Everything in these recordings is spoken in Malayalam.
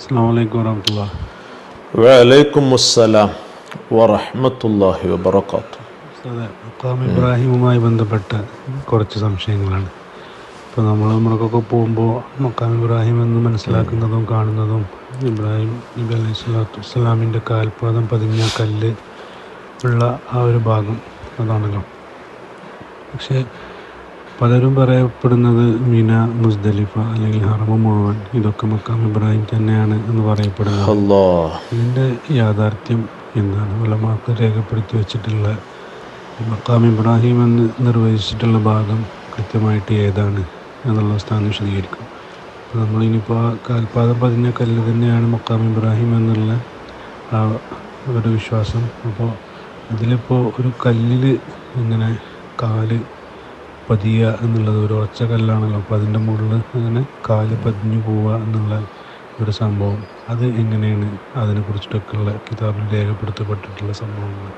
വരഹമുല്ല വലൈക്കും അസ്സലാം മക്കാം ഇബ്രാഹിമുമായി ബന്ധപ്പെട്ട കുറച്ച് സംശയങ്ങളാണ്. ഇപ്പോൾ നമ്മൾ നമ്മൾക്കൊക്കെ പോകുമ്പോൾ മക്കാം ഇബ്രാഹിം എന്ന് മനസ്സിലാക്കുന്നതും കാണുന്നതും ഇബ്രാഹിം നബി അലൈഹി സ്വലാത്തു വസ്സലാമിന്റെ കാൽപാദം പതിഞ്ഞ കല്ല് ഉള്ള ആ ഒരു ഭാഗം അതാണല്ലോ. പക്ഷേ പലരും പറയപ്പെടുന്നത് മിന മുസ്ദലിഫ അല്ലെങ്കിൽ ഹറമ മുഴുവൻ ഇതൊക്കെ മക്കാം ഇബ്രാഹിം തന്നെയാണ് എന്ന് പറയപ്പെടുന്നത്. ഇതിന്റെ യാഥാർത്ഥ്യം എന്താണ് ഉലമാക്ക് രേഖപ്പെടുത്തി വെച്ചിട്ടുള്ള മക്കാം ഇബ്രാഹിം എന്ന് നിർവചിച്ചിട്ടുള്ള ഭാഗം കൃത്യമായിട്ട് ഏതാണ് എന്നുള്ള സ്ഥാനം വിശദീകരിക്കും. അപ്പോൾ നമ്മളിനിപ്പോൾ ആ കാൽപാദം പതിഞ്ഞ കല്ല് തന്നെയാണ് മക്കാം ഇബ്രാഹിം എന്നുള്ള ആ ഒരു വിശ്വാസം. അപ്പോൾ അതിലിപ്പോൾ ഒരു കല്ലിൽ ഇങ്ങനെ കാൽ പതിയുക എന്നുള്ളത് ഒരു ഒച്ച കല്ലാണല്ലോ. അപ്പോൾ അതിന്റെ മുകളിൽ അങ്ങനെ കാൽ പതിഞ്ഞു പോവുക എന്നുള്ള ഒരു സംഭവം. അത് എങ്ങനെയാണ് അതിനെക്കുറിച്ചിട്ടൊക്കെയുള്ള കിതാബിൽ രേഖപ്പെടുത്തപ്പെട്ടിട്ടുള്ള സംഭവങ്ങൾ?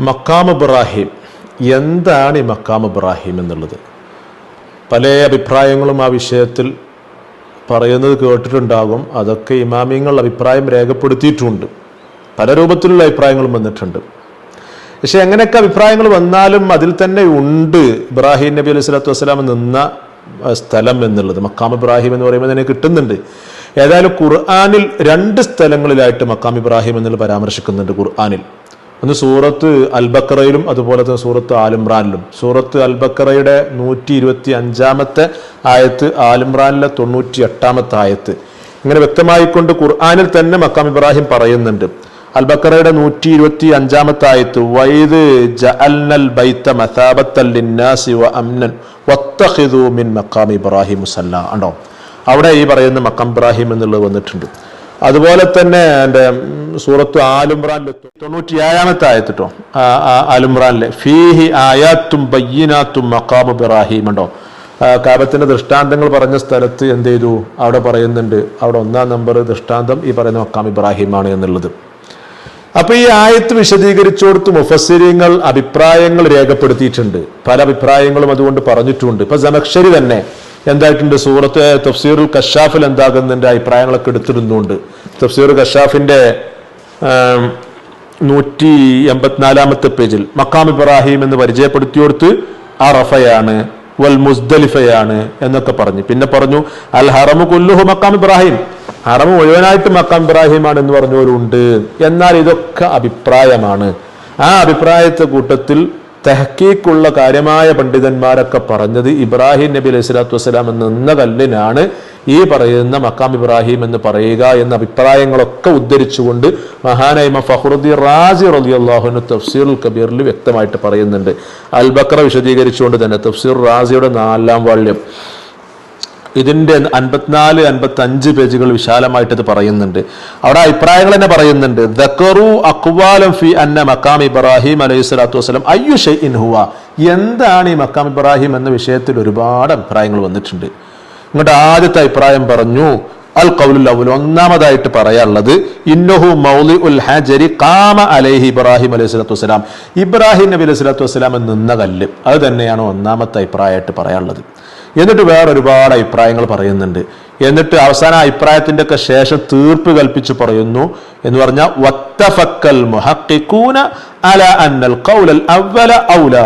മക്കാം ഇബ്രാഹിം. എന്താണ് ഈ മക്കാം ഇബ്രാഹിം എന്നുള്ളത്? പല അഭിപ്രായങ്ങളും ആ വിഷയത്തിൽ പറയുന്നത് കേട്ടിട്ടുണ്ടാകും. അതൊക്കെ ഇമാമിയങ്ങളുടെ അഭിപ്രായം രേഖപ്പെടുത്തിയിട്ടുണ്ട്. പല രൂപത്തിലുള്ള അഭിപ്രായങ്ങളും വന്നിട്ടുണ്ട്. പക്ഷെ എങ്ങനെയൊക്കെ അഭിപ്രായങ്ങൾ വന്നാലും അതിൽ തന്നെ ഉണ്ട് ഇബ്രാഹിം നബി അലൈഹി സ്വലാത്തു വസ്സലാം നിന്ന സ്ഥലം എന്നുള്ളത്. മക്കാം ഇബ്രാഹിം എന്ന് പറയുമ്പോൾ തന്നെ കിട്ടുന്നുണ്ട്. ഏതായാലും ഖുർആാനിൽ രണ്ട് സ്ഥലങ്ങളിലായിട്ട് മക്കാം ഇബ്രാഹിം എന്നുള്ളത് പരാമർശിക്കുന്നുണ്ട് ഖുർആാനിൽ. ഒന്ന് സൂറത്ത് അൽബക്കറയിലും അതുപോലെ തന്നെ സൂറത്ത് ആലിമ്രാനിലും സൂറത്ത് അൽബക്കറയുടെ നൂറ്റി ഇരുപത്തി അഞ്ചാമത്തെ ആയത്ത് ആലിമ്രാനിലെ തൊണ്ണൂറ്റി എട്ടാമത്തെ ആയത്ത്. ഇങ്ങനെ വ്യക്തമായിക്കൊണ്ട് ഖുർആാനിൽ തന്നെ മക്കാം ഇബ്രാഹിം പറയുന്നുണ്ട്. അൽബക്കറയുടെ നൂറ്റി ഇരുപത്തി അഞ്ചാമത്തെ ആയത്ത് വൈദ് ജഅൽനൽ ബൈത്ത മസാബത്തൽ ലിന്നാസി അംനൻ മിൻ മക്കാം ഇബ്രാഹിം മുസല്ല. ഉണ്ടോ അവിടെ ഈ പറയുന്ന മക്കാം ഇബ്രാഹിം എന്നുള്ളത് വന്നിട്ടുണ്ട്. അതുപോലെ തന്നെ എന്റെ സൂറത്ത് ആലുംറാനിൽ തൊണ്ണൂറ്റി ഏഴാമത്തെ ആയത്തിട്ടോ ആലുംറാനിലെ ഫീഹി ആയാത്തും ബയ്യനാത്തും മക്കാം ഇബ്രാഹിം ഉണ്ടോ കാബത്തിന്റെ ദൃഷ്ടാന്തങ്ങൾ പറഞ്ഞ സ്ഥലത്ത് എന്ത് ചെയ്തു? അവിടെ പറയുന്നുണ്ട് അവിടെ ഒന്നാം നമ്പർ ദൃഷ്ടാന്തം ഈ പറയുന്ന മക്കാം ഇബ്രാഹിമാണ് എന്നുള്ളത്. അപ്പൊ ഈ ആയത്ത് വിശദീകരിച്ചു വിശദീകരിച്ചോടത്ത് മുഫസ്സിരിങ്ങൾ അഭിപ്രായങ്ങൾ രേഖപ്പെടുത്തിയിട്ടുണ്ട്. പല അഭിപ്രായങ്ങളും അതുകൊണ്ട് പറഞ്ഞിട്ടുണ്ട്. ഇപ്പൊ ജമക്ഷരി തന്നെ എന്തായിട്ടുണ്ട്? സൂറത്ത് തഫ്സീറുൽ കഷാഫിൽ എന്താകുന്നതിന്റെ അഭിപ്രായങ്ങളൊക്കെ എടുത്തിരുന്നുണ്ട് തഫ്സീർ കഷാഫിന്റെ നൂറ്റി എൺപത്തിനാലാമത്തെ പേജിൽ മക്കാം ഇബ്രാഹിം എന്ന് പരിചയപ്പെടുത്തിയോടുത്ത് അറഫയാണ് വൽ മുസ്ദലിഫയാണ് എന്നൊക്കെ പറഞ്ഞു. പിന്നെ പറഞ്ഞു അൽ ഹറമു കൊല്ലുഹു മക്കാം ഇബ്രാഹിം. ഹറം മുഴുവനായിട്ട് മക്കാം ഇബ്രാഹിമാണ് എന്ന് പറഞ്ഞവരുണ്ട്. എന്നാൽ ഇതൊക്കെ അഭിപ്രായമാണ്. ആ അഭിപ്രായത്തെ കൂട്ടത്തിൽ തെഹക്കീക്കുള്ള കാര്യമായ പണ്ഡിതന്മാരൊക്കെ പറഞ്ഞത് ഇബ്രാഹിം നബി അലൈഹി സ്വലാത്തു വസ്സലാം എന്ന കല്ലിനാണ് ഈ പറയുന്ന മക്കാം ഇബ്രാഹിം എന്ന് പറയുക എന്ന അഭിപ്രായങ്ങളൊക്കെ ഉദ്ധരിച്ചുകൊണ്ട് മഹാനൈമ ഫഹ്റുദ്ദി റാസി തഫ്സീർ തഫ്സീറുൽ കബീറിൽ വ്യക്തമായിട്ട് പറയുന്നുണ്ട്. അൽ ബക്ര വിശദീകരിച്ചുകൊണ്ട് തന്നെ തഫ്സീർ റാസിയുടെ നാലാം വാള്യം ഇതിന്റെ അൻപത്തിനാല് അൻപത്തി അഞ്ച് പേജുകൾ വിശാലമായിട്ട് ഇത് പറയുന്നുണ്ട്. അവിടെ അഭിപ്രായങ്ങൾ തന്നെ പറയുന്നുണ്ട്. ദക്കറു അക്വാലം ഫി അന്ന മക്കാം ഇബ്രാഹിം അലൈഹി സ്വലാത്തു വസ്സലാം അയ്യു ഷെയ്ൻ ഹുവ. എന്താണ് ഈ മക്കാം ഇബ്രാഹിം എന്ന വിഷയത്തിൽ ഒരുപാട് അഭിപ്രായങ്ങൾ വന്നിട്ടുണ്ട്. ഇങ്ങോട്ട് ആദ്യത്തെ അഭിപ്രായം പറഞ്ഞു. അൽ കൗലുൽ അവൽ ഒന്നാമതായിട്ട് പറയാനുള്ളത് ഇന്നഹു മൗലി ഉൽ ഹജരി കാമ അലൈഹി ഇബ്രാഹിം അലൈഹി സ്വലാത്തു വസ്സലാം. ഇബ്രാഹിം നബി അലൈഹി സ്വലാത്തു വസ്സലാം നിന്ന കല്ല്. അത് തന്നെയാണ് ഒന്നാമത്തെ അഭിപ്രായമായിട്ട് പറയാനുള്ളത്. എന്നിട്ട് വേറെ ഒരുപാട് അഭിപ്രായങ്ങൾ പറയുന്നുണ്ട്. എന്നിട്ട് അവസാന അഭിപ്രായത്തിന്റെ ഒക്കെ ശേഷം തീർപ്പ് കൽപ്പിച്ച് പറയുന്നു എന്ന് പറഞ്ഞാൽ വത്തഫക്കൽ അല ഔല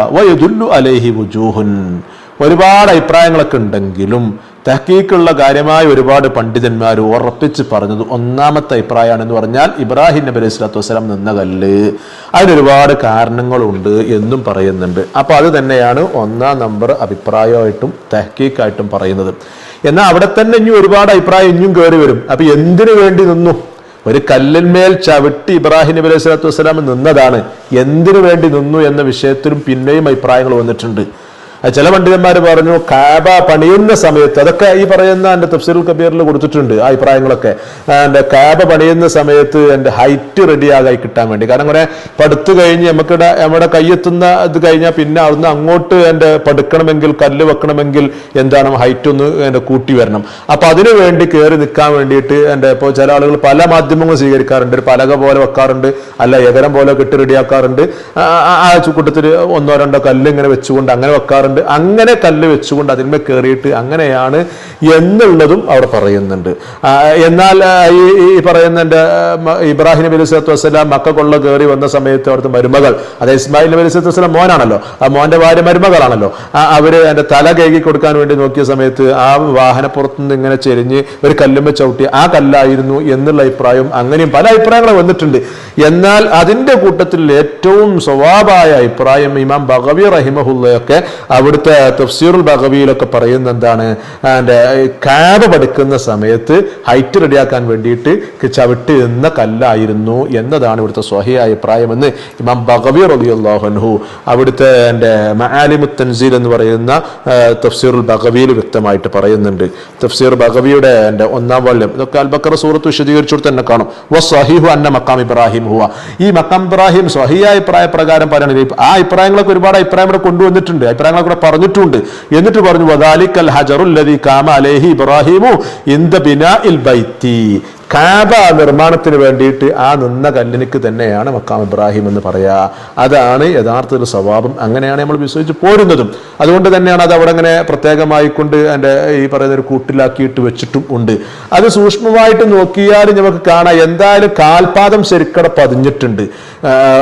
അലൈഹി ഒരുപാട് അഭിപ്രായങ്ങളൊക്കെ ഉണ്ടെങ്കിലും തഹക്കീക്കുള്ള കാര്യമായ ഒരുപാട് പണ്ഡിതന്മാർ ഉറപ്പിച്ച് പറഞ്ഞത് ഒന്നാമത്തെ അഭിപ്രായമാണെന്ന് പറഞ്ഞാൽ ഇബ്രാഹിം നബി അലൈഹി സ്വലാത്തു വസ്സലാം നിന്ന കല്ല്. അതിനൊരുപാട് കാരണങ്ങളുണ്ട് എന്നും പറയുന്നുണ്ട്. അപ്പൊ അത് തന്നെയാണ് ഒന്നാം നമ്പർ അഭിപ്രായമായിട്ടും തഹക്കീക്കായിട്ടും പറയുന്നത്. എന്നാൽ അവിടെ തന്നെ ഇനി ഒരുപാട് അഭിപ്രായം ഇനിയും കയറി വരും. അപ്പൊ എന്തിനു വേണ്ടി നിന്നു? ഒരു കല്ലിന്മേൽ ചവിട്ടി ഇബ്രാഹിം നബി അലൈഹി സ്വലാത്തു വസ്സലാം നിന്നതാണ്. എന്തിനു വേണ്ടി നിന്നു എന്ന വിഷയത്തിലും പിന്നെയും അഭിപ്രായങ്ങൾ വന്നിട്ടുണ്ട്. ചില പണ്ഡിതന്മാർ പറഞ്ഞു കാബ പണിയുന്ന സമയത്ത് അതൊക്കെ ഈ പറയുന്ന എന്റെ തഫ്സീർ കബീറിൽ കൊടുത്തിട്ടുണ്ട് ആ അഭിപ്രായങ്ങളൊക്കെ. എന്റെ കാബ പണിയുന്ന സമയത്ത് എന്റെ ഹൈറ്റ് റെഡിയാകായി കിട്ടാൻ വേണ്ടി. കാരണം അങ്ങനെ പടുത്തു കഴിഞ്ഞ് നമുക്കിടെ നമ്മുടെ കയ്യെത്തുന്ന ഇത് കഴിഞ്ഞാൽ പിന്നെ അവിടുന്ന് അങ്ങോട്ട് എന്റെ പടുക്കണമെങ്കിൽ കല്ല് വെക്കണമെങ്കിൽ എന്താണ് ഹൈറ്റ് ഒന്ന് എന്റെ കൂട്ടി വരണം. അപ്പൊ അതിനു വേണ്ടി കയറി നിൽക്കാൻ വേണ്ടിയിട്ട് എന്റെ ഇപ്പോൾ ചില ആളുകൾ പല മാധ്യമങ്ങളും സ്വീകരിക്കാറുണ്ട്. ഒരു പലക പോലെ വെക്കാറുണ്ട് അല്ല എകരം പോലെ കെട്ടി റെഡിയാക്കാറുണ്ട്. ആ കൂട്ടത്തിൽ ഒന്നോ രണ്ടോ കല്ല് ഇങ്ങനെ വെച്ചുകൊണ്ട് അങ്ങനെ വെക്കാറുണ്ട്. ഉണ്ടാകുന്നുണ്ട് അങ്ങനെ കല്ല് വെച്ചുകൊണ്ട് അതിന്മേൽ കയറിയിട്ട് അങ്ങനെയാണ് എന്നുള്ളതും അവിടെ പറയുന്നുണ്ട്. എന്നാൽ ഈ പറയുന്നുണ്ട് പറയുന്ന ഇബ്രാഹിം നബി അലൈഹി സ്വലത്തു വസ്സലാം മക്ക കൊള്ള കയറി വന്ന സമയത്ത് അവിടുത്തെ മരുമകൾ അത് ഇസ്മായിൽ നബി അലൈഹി സ്വലത്തു വസ്സലാം മോനാണല്ലോ ആ മോന്റെ ഭാര്യ മരുമകളാണല്ലോ അവർ എന്റെ തല കേകി കൊടുക്കാൻ വേണ്ടി നോക്കിയ സമയത്ത് ആ വാഹനപ്പുറത്ത് നിന്ന് ഇങ്ങനെ ചെരിഞ്ഞ് ഒരു കല്ലുമ്മ ചവിട്ടി ആ കല്ലായിരുന്നു എന്നുള്ള അഭിപ്രായം അങ്ങനെയും പല അഭിപ്രായങ്ങൾ വന്നിട്ടുണ്ട്. എന്നാൽ അതിന്റെ കൂട്ടത്തിൽ ഏറ്റവും സ്വഭാവായ അഭിപ്രായം ഇമാം ബഗവി റഹിമഹുല്ലയൊക്കെ അവിടുത്തെ തഫ്സീറുൽ ബഗവിയിലൊക്കെ പറയുന്ന എന്താണ്? എന്റെ കാബ് പഠിക്കുന്ന സമയത്ത് ഹൈറ്റ് റെഡിയാക്കാൻ വേണ്ടിയിട്ട് ചവിട്ടി നിന്ന കല്ലായിരുന്നു എന്നതാണ് ഇവിടുത്തെ സ്വഹിയ അഭിപ്രായമെന്ന് ഇമാം ബഗവി റബിയുല്ലാഹു അവിടുത്തെ എന്റെ മആലിമു തൻസീൽ എന്ന് പറയുന്ന തഫ്സീറുൽ ബഗവിയിൽ വ്യക്തമായിട്ട് പറയുന്നുണ്ട്. തഫ്സീർ ബഗവിയുടെ എന്റെ ഒന്നാം വാല്യം. ഇതൊക്കെ അൽബക്കർ സൂറത്ത് വിശദീകരിച്ചിടത്ത് തന്നെ കാണും. വ സ്വഹീഹു അന്ന മക്കാം ഇബ്രാഹിം ഹുവ. ഈ മക്കാം ഇബ്രാഹിം സ്വഹിയ അഭിപ്രായ പ്രകാരം പറയുന്നത് ആ അഭിപ്രായങ്ങളൊക്കെ ഒരുപാട് അഭിപ്രായം ഇവിടെ കൊണ്ടുവന്നിട്ടുണ്ട്. അഭിപ്രായങ്ങളൊക്കെ ഇവിടെ പറഞ്ഞിട്ടുണ്ട്. എന്നിട്ട് പറഞ്ഞു വദാലിക്കൽ ഹജറുല്ലദി കാമ അലൈഹി ഇബ്രാഹിമു ഇന്ദ ബിനാഇൽ ബൈത്തി. കാബ നിർമ്മാണത്തിന് വേണ്ടിയിട്ട് ആ നിന്ന കല്ലിനിക്ക് തന്നെയാണ് മക്കാം ഇബ്രാഹിം എന്ന് പറയാ. അതാണ് യഥാർത്ഥത്തിൽ സ്വഭാവം. അങ്ങനെയാണ് നമ്മൾ വിശ്വസിച്ച് പോരുന്നതും. അതുകൊണ്ട് തന്നെയാണ് അത് അവിടെ അങ്ങനെ പ്രത്യേകമായി കൊണ്ട് എന്റെ ഈ പറയുന്ന ഒരു കൂട്ടിലാക്കിയിട്ട് വെച്ചിട്ടും ഉണ്ട്. അത് സൂക്ഷ്മമായിട്ട് നോക്കിയാൽ നമുക്ക് കാണാം. എന്തായാലും കാൽപാദം ശരിക്കട പതിഞ്ഞിട്ടുണ്ട്.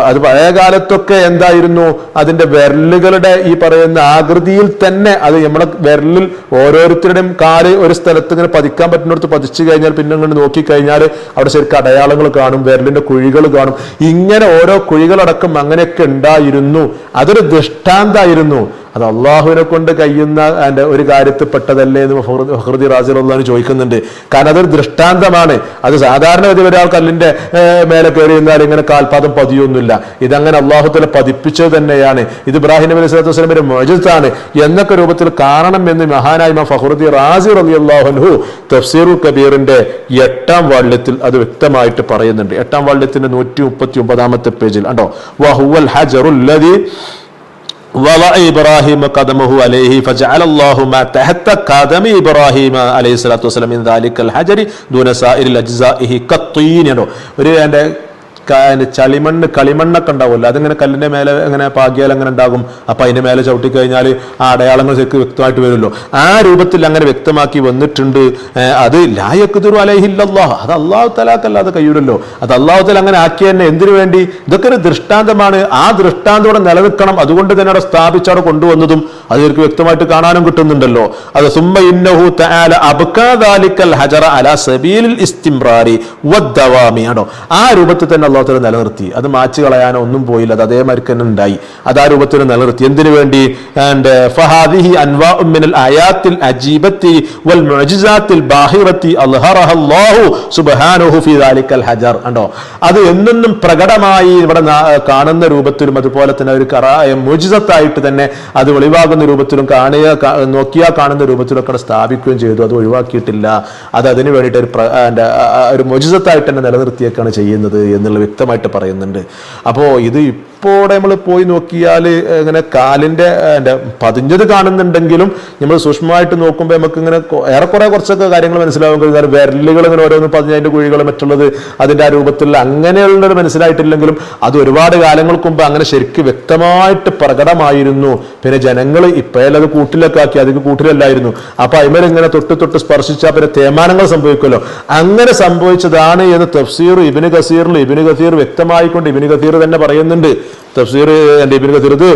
അത് പഴയ കാലത്തൊക്കെ എന്തായിരുന്നു? അതിന്റെ വിരലുകളുടെ ഈ പറയുന്ന ആകൃതിയിൽ തന്നെ അത് നമ്മുടെ വിരലിൽ ഓരോരുത്തരുടെയും കാൽ ഒരു സ്ഥലത്ത് ഇങ്ങനെ പതിക്കാൻ പറ്റുന്നിടത്ത് പതിച്ചു കഴിഞ്ഞാൽ പിന്നെ ഇങ്ങോട്ട് നോക്കിക്കഴിഞ്ഞാൽ അവിടെ ശരിക്കും അടയാളങ്ങൾ കാണും വിരലിന്റെ കുഴികൾ കാണും. ഇങ്ങനെ ഓരോ കുഴികളടക്കം അങ്ങനെയൊക്കെ ഉണ്ടായിരുന്നു. അതൊരു ദൃഷ്ടാന്തായിരുന്നു അത് അള്ളാഹുവിനെ കൊണ്ട് കഴിയുന്ന അതിന്റെ ഒരു കാര്യത്തിൽ പെട്ടതല്ലേ എന്ന് ഫഹ്റുദി റാസിറുള്ളഹാൻ ചോദിക്കുന്നുണ്ട്. കാരണം അതൊരു ദൃഷ്ടാന്തമാണ്. അത് സാധാരണ ഗതി ഒരാൾ കല്ലിന്റെ മേലെ കയറി നിന്നാൽ ഇങ്ങനെ കാൽപാദം പതിയൊന്നുമില്ല. ഇതങ്ങനെ അള്ളാഹുത്തല പതിപ്പിച്ചത് തന്നെയാണ്. ഇത് ഇബ്രാഹിം നബി സ്വലാത്തു വസ്ലമിന്റെ മൊജത്താണ് എന്നൊക്കെ രൂപത്തിൽ കാണണം എന്ന് മഹാനായ ഇമാം ഫഹ്റുദി റാസി റലി അള്ളാഹുഹു തഫ്സീറുൽ കബീറിന്റെ എട്ടാം വാള്യത്തിൽ അത് വ്യക്തമായിട്ട് പറയുന്നുണ്ട്. എട്ടാം വാള്യത്തിന്റെ നൂറ്റി മുപ്പത്തി ഒമ്പതാമത്തെ പേജിൽ. ഉണ്ടോ വഹുവൽ ഹജറുല്ലദി ഇബ്രാഹിം കദമഹു അലൈഹി ഫജഅല അല്ലാഹു മാ തഹത്ത കദമി ഇബ്രാഹിം അലൈഹി സ്വലാത്തു വസ്സലാം ഇൻ ദാലിക്കൽ ഹജരി ദൂന സാഇരിൽ അജ്സാഇഹി കത്തീനോ ഒരു എന്റെ ചളിമണ്ണ് കളിമണ്ണൊക്കെ ഉണ്ടാവുമല്ലോ. അതിങ്ങനെ കല്ലിന്റെ മേലെ അങ്ങനെ പാകിയാൽ അങ്ങനെ ഉണ്ടാകും. അപ്പൊ അതിന്റെ മേലെ ചവിട്ടി കഴിഞ്ഞാൽ ആ അടയാളങ്ങൾ ശരിക്കും വ്യക്തമായിട്ട് വരുമല്ലോ. ആ രൂപത്തിൽ അങ്ങനെ വ്യക്തമാക്കി വന്നിട്ടുണ്ട്. അത് ലായക്കുതിരു അലഹില്ലാഹ് അത് അള്ളാഹു തലാക്കല്ലാതെ കഴിയൂലല്ലോ. അത് അള്ളാഹു തല അങ്ങനെ ആക്കിയ തന്നെ എന്തിനു വേണ്ടി? ഇതൊക്കെ ഒരു ദൃഷ്ടാന്തമാണ്. ആ ദൃഷ്ടാന്തോടെ നിലനിൽക്കണം. അതുകൊണ്ട് തന്നെ അവിടെ സ്ഥാപിച്ച് അവിടെ കൊണ്ടുവന്നതും അത് ശരിക്കും വ്യക്തമായിട്ട് കാണാനും കിട്ടുന്നുണ്ടല്ലോ. അത് സുമ്മ ഇന്നഹു തആല ഹജറ അല ഇസ്തിംറാരി ആ രൂപത്തിൽ തന്നെ അള്ളാഹു തആല നിലനിർത്തി. അത് മാച്ച് കളയാനോ ഒന്നും പോയില്ല. അത് അതേ തന്നെ ഉണ്ടായി. അത് ആ രൂപത്തിൽ നിലനിർത്തി. എന്തിനു വേണ്ടി? ആൻഡ് ഫഹാദിഹി അജീബത്തി വൽ ബാഹിറത്തി സുബ്ഹാനഹു ഫീ ദാലിക്കൽ ഹജർ. കണ്ടോ? അത് എന്നെന്നും പ്രകടമായി ഇവിടെ കാണുന്ന രൂപത്തിലും അതുപോലെ തന്നെ ഒരു മുജിസത്തായിട്ട് തന്നെ അത് വെളിവാകുന്ന രൂപത്തിലും കാണുക നോക്കിയാൽ കാണുന്ന രൂപത്തിലൊക്കെ സ്ഥാപിക്കുകയും ചെയ്തു. അത് ഒഴിവാക്കിയിട്ടില്ല. അത് അതിനു വേണ്ടിയിട്ട് ഒരു ഒരു മുജിസത്തായിട്ട് തന്നെ നിലനിർത്തിയൊക്കെയാണ് ചെയ്യുന്നത് എന്നുള്ള വ്യക്തമായിട്ട് പറയുന്നുണ്ട്. അപ്പോൾ ഇത് ഇപ്പോൾ നമ്മൾ പോയി നോക്കിയാൽ ഇങ്ങനെ കാലിന്റെ എന്റെ പതിഞ്ഞത് കാണുന്നുണ്ടെങ്കിലും നമ്മൾ സൂക്ഷ്മമായിട്ട് നോക്കുമ്പോൾ നമുക്ക് ഇങ്ങനെ ഏറെക്കുറെ കുറച്ചൊക്കെ കാര്യങ്ങൾ മനസ്സിലാവും. കഴിഞ്ഞാൽ വിരലുകൾ ഇങ്ങനെ ഓരോന്ന് പതിഞ്ഞ അതിന്റെ കുഴികൾ മറ്റുള്ളത് അതിന്റെ ആ രൂപത്തിൽ അങ്ങനെയുള്ളത് മനസ്സിലായിട്ടില്ലെങ്കിലും അത് ഒരുപാട് കാലങ്ങൾക്ക് മുമ്പ് അങ്ങനെ ശരിക്കും വ്യക്തമായിട്ട് പ്രകടമായിരുന്നു. പിന്നെ ജനങ്ങൾ ഇപ്പോഴല്ല അത് കൂട്ടിലൊക്കെ ആക്കി അതിന് കൂട്ടിലല്ലായിരുന്നു. അപ്പോൾ അതിമേൽ ഇങ്ങനെ തൊട്ട് തൊട്ട് സ്പർശിച്ചാൽ പിന്നെ തേമാനങ്ങൾ സംഭവിക്കുമല്ലോ. അങ്ങനെ സംഭവിച്ചതാണ് എന്ന് തഫ്സീർ ഇബിന് കസീറിൽ ഇബിന് കസീർ വ്യക്തമായിക്കൊണ്ട് ഇബിന് കസീർ തന്നെ പറയുന്നുണ്ട്. തഫ്സീർ എന്റെ ഇബിന് കസീർ ഇത്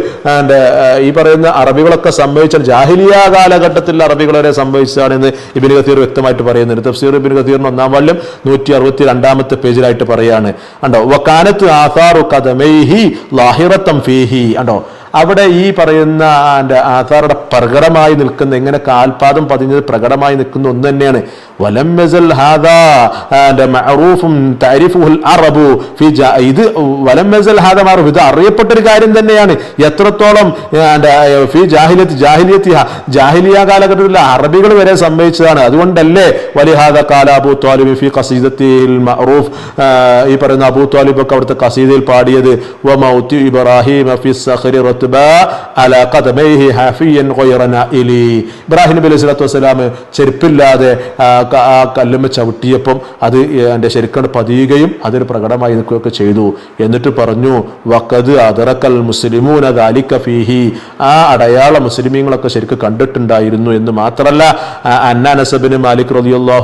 ഈ പറയുന്ന അറബികളൊക്കെ സംഭവിച്ച ജാഹിലിയ കാലഘട്ടത്തിൽ അറബികൾ വരെ സംഭവിച്ചതാണെന്ന് ഇബിന് കസീർ വ്യക്തമായിട്ട് പറയുന്നുണ്ട്. തഫ്സീർ ഇബിന് കസീറിന് ഒന്നാം വാള്യം നൂറ്റി അറുപത്തി രണ്ടാമത്തെ പേജിലായിട്ട് പറയാണ് കണ്ടോ? വക്കാനത്ത് ആസാറു കഥമൈഹി ലാഹിറത്തം ഫീഹി. കണ്ടോ? അവിടെ ഈ പറയുന്ന ആധാറുടെ പ്രകടമായി നിൽക്കുന്ന എങ്ങനെ കാൽപാദം പതിഞ്ഞത് പ്രകടമായി നിൽക്കുന്ന ഒന്ന് തന്നെയാണ്. വലം മഅറൂഫും തഅരിഫുൽ അറബു ഇത് വലം യസൽ ഹാദാ മഅറൂഫ് ഇത് അറിയപ്പെട്ട ഒരു കാര്യം തന്നെയാണ്. എത്രത്തോളം ഫി ജാഹിലിയത്ത് ജാഹിലിയത്തി ജാഹിലിയ കാലഘട്ടത്തിൽ അറബികൾ വരെ സംഭവിച്ചതാണ്. അതുകൊണ്ടല്ലേ വലിഹാദ കാല അബൂ ത്വാലിബ് ഫി ഖസീദത്തിൽ മഅറൂഫ് ഈ പറയുന്ന അബൂ ത്വാലിബ് ഒക്കെ അവിടുത്തെ കസീദയിൽ പാടിയത് വമൗത്തി ഇബ്രാഹിം ഫി സഖരി റത്ബ അല ഖദമൈഹി ഹാഫിയൻ ഗൈറ നാഇലി. ഇബ്രാഹിം നബി അലൈഹി ചെരുപ്പില്ലാതെ ആ, കല്ലുമ്മ ചവിട്ടിയപ്പം അത് എന്റെ ശരിക്കും പതിയുകയും അതിന് പ്രകടമായി നിൽക്കുകയൊക്കെ ചെയ്തു. എന്നിട്ട് പറഞ്ഞു വക്കത് അതറക്കൽ മുസ്ലിമൂന ദാലിക ഫീഹി. ആ അടയാള മുസ്ലിമീങ്ങളൊക്കെ ശരിക്കും കണ്ടിട്ടുണ്ടായിരുന്നു എന്ന് മാത്രമല്ല ആ അന്നാ നസബിന് മാലിക്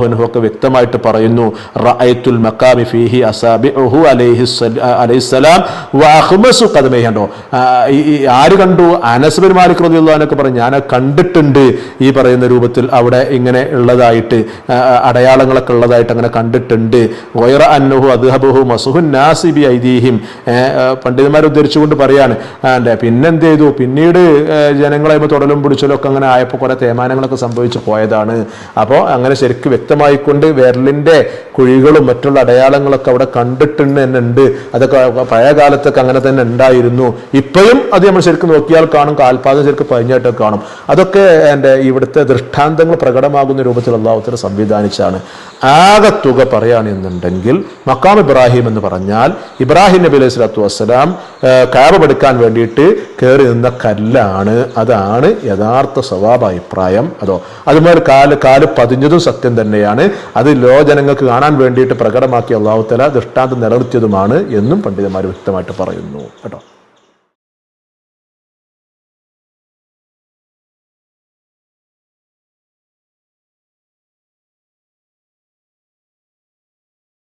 അൻഹു ഒക്കെ വ്യക്തമായിട്ട് പറയുന്നു റഅയ്തുൽ മക്കാമി ഫീഹി അസാബിഉഹു അലൈഹി അലൈഹിസ്സലാം വഅഖ്മസു ഖദമൈഹി ആര് കണ്ടു? അനസ്ബിൻ മാലിക് റളിയല്ലാഹു ഒക്കെ പറഞ്ഞു ഞാൻ കണ്ടിട്ടുണ്ട്. ഈ പറയുന്ന രൂപത്തിൽ അവിടെ ഇങ്ങനെ ഉള്ളതായിട്ട് അടയാളങ്ങളൊക്കെ ഉള്ളതായിട്ട് അങ്ങനെ കണ്ടിട്ടുണ്ട്. വൈറ അന്നുഹു അദ്ഹബുഹു മസുഹുൻ നാസിബി ഐദീഹിം. പണ്ഡിതന്മാർ ഉദ്ധരിച്ചുകൊണ്ട് പറയാണ് ആന്റെ പിന്നെന്ത് ചെയ്തു? പിന്നീട് ജനങ്ങളെ തുടലും പിടിച്ചലും ഒക്കെ അങ്ങനെ ആയപ്പോൾ കുറെ തേമാനങ്ങളൊക്കെ സംഭവിച്ചു പോയതാണ്. അപ്പോൾ അങ്ങനെ ശരിക്കും വ്യക്തമായിക്കൊണ്ട് വിരലിന്റെ കുഴികളും മറ്റുള്ള അടയാളങ്ങളൊക്കെ അവിടെ കണ്ടിട്ടുണ്ട് തന്നെ ഉണ്ട് അതൊക്കെ പഴയ കാലത്തൊക്കെ അങ്ങനെ തന്നെ ഉണ്ടായിരുന്നു. ഇപ്പോഴും അത് നമ്മൾ ശരിക്കും നോക്കിയാൽ കാണും. കാൽപാദം ശരിക്കും പതിഞ്ഞായിട്ടൊക്കെ കാണും. അതൊക്കെ എന്റെ ഇവിടുത്തെ ദൃഷ്ടാന്തങ്ങൾ പ്രകടമാകുന്ന രൂപത്തിൽ അള്ളാഹുത്തര സംവിധാനിച്ചാണ്. ആകെ തുക പറയുകയാണെന്നുണ്ടെങ്കിൽ മക്കാം ഇബ്രാഹിം എന്ന് പറഞ്ഞാൽ ഇബ്രാഹിം നബി അലൈഹി സ്വലാത്തു വസ്സലാം കാബ പഠിക്കാൻ വേണ്ടിയിട്ട് കയറി നിന്ന കല്ലാണ്. അതാണ് യഥാർത്ഥ സ്വഭാവ അഭിപ്രായം. അതോ അതുമാതിരി കാൽ കാൽ പതിഞ്ഞതും സത്യം തന്നെയാണ്. അത് ലോ ജനങ്ങൾക്ക് കാണാൻ വേണ്ടിയിട്ട് പ്രകടമാക്കിയ അള്ളാഹുത്തല ദൃഷ്ടാന്തം നിലനിർത്തിയതുമാണ് എന്നും പണ്ഡിതന്മാർ വ്യക്തമായിട്ട് പറയുന്നു. കേട്ടോ.